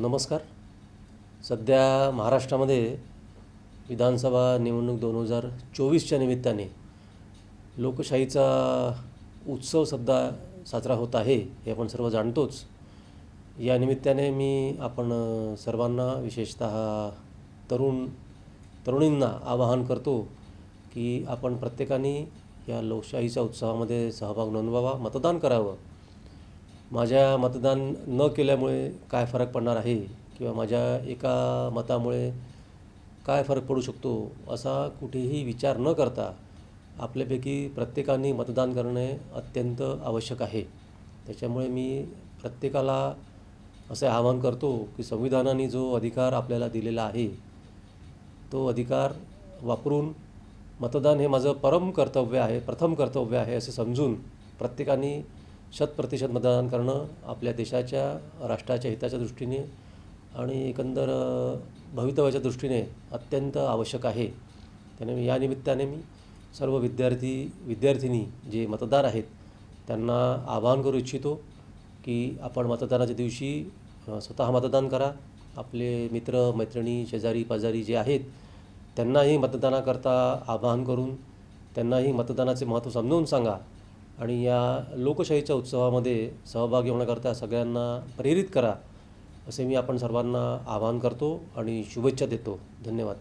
नमस्कार. सध्या महाराष्ट्रामध्ये विधानसभा निवडणूक दोन हजार चोवीसच्या निमित्ताने लोकशाहीचा उत्सव सध्या साजरा होत आहे हे आपण सर्व जाणतोच. या निमित्ताने मी आपण सर्वांना विशेषतः तरुण तरुणींना आवाहन करतो की आपण प्रत्येकाने या लोकशाहीच्या उत्सवामध्ये सहभाग नोंदवावा मतदान करावं. माझ्या मतदान न केल्यामुळे काय फरक पडणार आहे? किंवा माझ्या एका मतामुळे काय फरक पडू शकतो? असा कुठेही विचार न करता आपल्यापैकी प्रत्येकाने मतदान करणे अत्यंत आवश्यक आहे. त्याच्यामुळे मी प्रत्येकाला असे आवाहन करतो की संविधानाने जो अधिकार आपल्याला दिलेला आहे तो अधिकार वापरून मतदान हे माझं परम कर्तव्य आहे प्रथम कर्तव्य आहे असे समजून प्रत्येकाने शतप्रतिशत मतदान करणं आपल्या देशाच्या राष्ट्राच्या हिताच्या दृष्टीने आणि एकंदर भवितव्याच्या दृष्टीने अत्यंत आवश्यक आहे. त्याने मी या निमित्ताने मी सर्व विद्यार्थी विद्यार्थिनी जे मतदार आहेत त्यांना आवाहन करू इच्छितो की आपण मतदानाच्या दिवशी स्वतः मतदान करा. आपले मित्र मैत्रिणी शेजारी पाजारी जे आहेत त्यांनाही मतदानाकरता आवाहन करून त्यांनाही मतदानाचे महत्त्व समजावून सांगा. आणि या लोकशाहीच्या उत्सवामध्ये सहभागी होण्याकरता सगळ्यांना प्रेरित करा असे मी आपण सर्वांना आवाहन करतो आणि शुभेच्छा देतो. धन्यवाद.